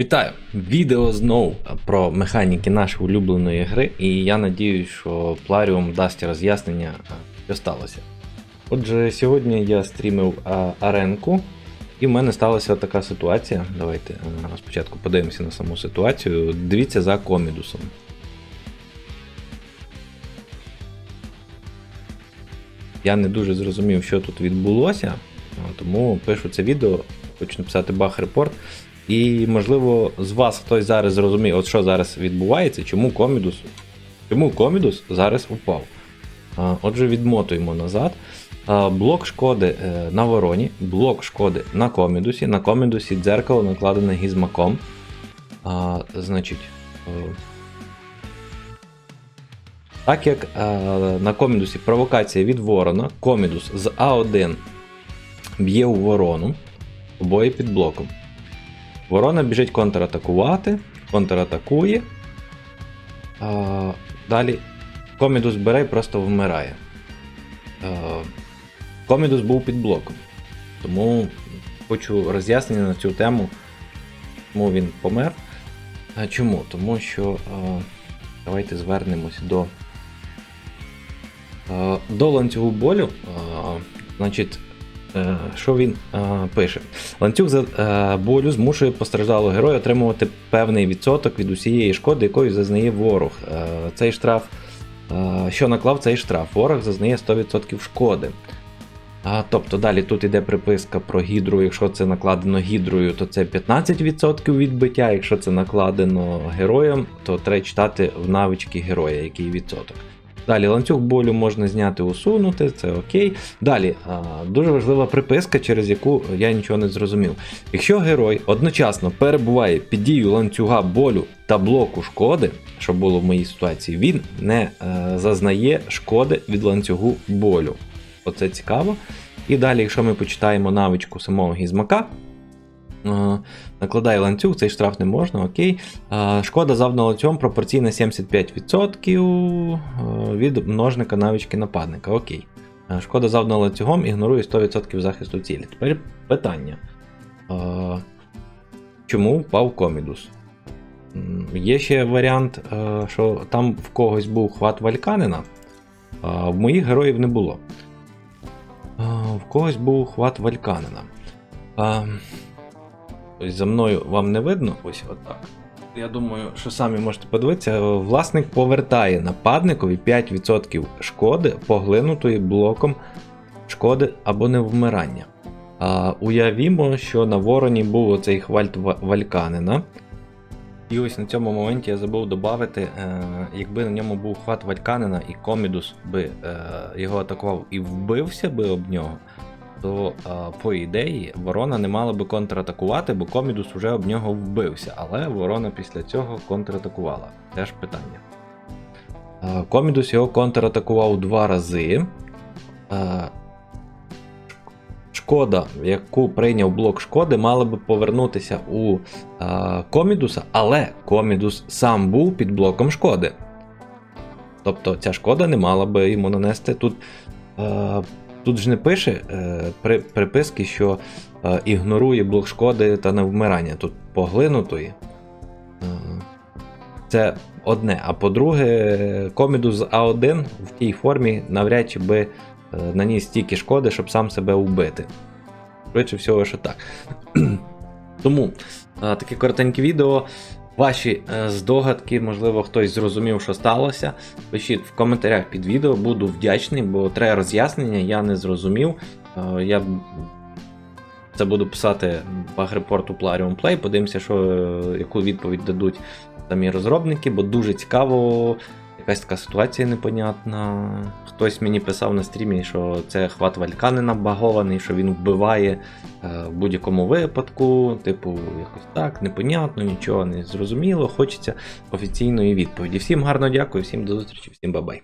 Вітаю! Відео знову про механіки нашої улюбленої гри, і я надіюсь, що Пларіум дасть роз'яснення, що сталося. Отже, сьогодні я стрімив аренку, і в мене сталася така ситуація. Давайте а, спочатку подивимося на саму ситуацію. Дивіться за комідусом. Я не дуже зрозумів, що тут відбулося, тому пишу це відео, хочу написати баг-репорт. І, можливо, з вас хтось зараз зрозуміє, от що зараз відбувається, чому комідус, чому комідус зараз упав. Отже, відмотуємо назад. Блок шкоди е, на вороні, блок шкоди на комідусі. На комідусі дзеркало накладене гізмаком. Значить. е, Так як е, на комідусі провокація від ворона, комідус з А1 б'є у ворону, обоє під блоком. Ворона біжить контратакувати, контратакує. А, далі Комідус бере і просто вмирає. А, Комідус був під блоком. Тому хочу роз'яснення на цю тему, чому він помер. А чому? Тому що а, давайте звернемось до, а, до ланцюгу болю. А, значить, Що він е, пише? Ланцюг за е, болю змушує постраждалого героя отримувати певний відсоток від усієї шкоди, якою зазнає ворог. Е, цей штраф, е, що наклав цей штраф? Ворог зазнає 100% шкоди. А, тобто далі тут іде приписка про гідру. Якщо це накладено гідрою, то це 15% відбиття. Якщо це накладено героєм, то треба читати в навички героя, який відсоток. Далі ланцюг болю можна зняти, усунути, це окей. Далі дуже важлива приписка, через яку я нічого не зрозумів. Якщо герой одночасно перебуває під дією ланцюга болю та блоку шкоди, що було в моїй ситуації, він не е, зазнає шкоди від ланцюгу болю. Оце цікаво. І далі, якщо ми почитаємо навичку самого гізмака, накладає ланцюг, цей штраф не можна, окей. Е, Шкода завдана ланцюгом пропорційна 75% е, від множника навички нападника. Окей. Е, Шкода завдана ланцюгом ігнорує 100% захисту цілі. Тепер питання. Е, Чому впав комідус? Є ще варіант, е, що там в когось був хват вальканина, в моїх героїв не було. Е, В когось був хват вальканина. Ось за мною вам не видно, ось отак. Я думаю, що самі можете подивитися, власник повертає нападникові 5% шкоди, поглинутої блоком шкоди або невмирання. А, уявімо, що на вороні був оцей хвальт Ва- Вальканина. І ось на цьому моменті я забув додати, е, якби на ньому був хват Вальканина і Комідус би е, його атакував і вбився би об нього, то е, по ідеї ворона не мала би контратакувати, бо Комідус вже об нього вбився. Але ворона після цього контратакувала. Теж питання. Е, Комідус його контратакував два рази. Е, Шкода, яку прийняв блок шкоди, мала би повернутися у Комідуса, але Комідус сам був під блоком шкоди. Тобто ця шкода не мала би йому нанести. Тут тут ж не пише е, при, приписки, що е, ігнорує блок шкоди та невмирання. Тут поглинутої. Е, це одне. А по-друге, Комідус А1 в тій формі навряд чи би е, наніс стільки шкоди, щоб сам себе вбити. Швидше всього, що так. Тому е, таке коротеньке відео. Ваші е, здогадки, можливо, хтось зрозумів, що сталося. Пишіть в коментарях під відео, буду вдячний, бо треба роз'яснення, я не зрозумів. Е, Я це буду писати баг-репорту Plarium Play, подивимося, що, е, яку відповідь дадуть самі розробники, бо дуже цікаво. Якась така ситуація непонятна. Хтось мені писав на стрімі, що це хват вальканина багований, що він вбиває е, в будь-якому випадку. Типу, якось так, непонятно, нічого не зрозуміло. Хочеться офіційної відповіді. Всім гарно дякую, всім до зустрічі, всім бабай.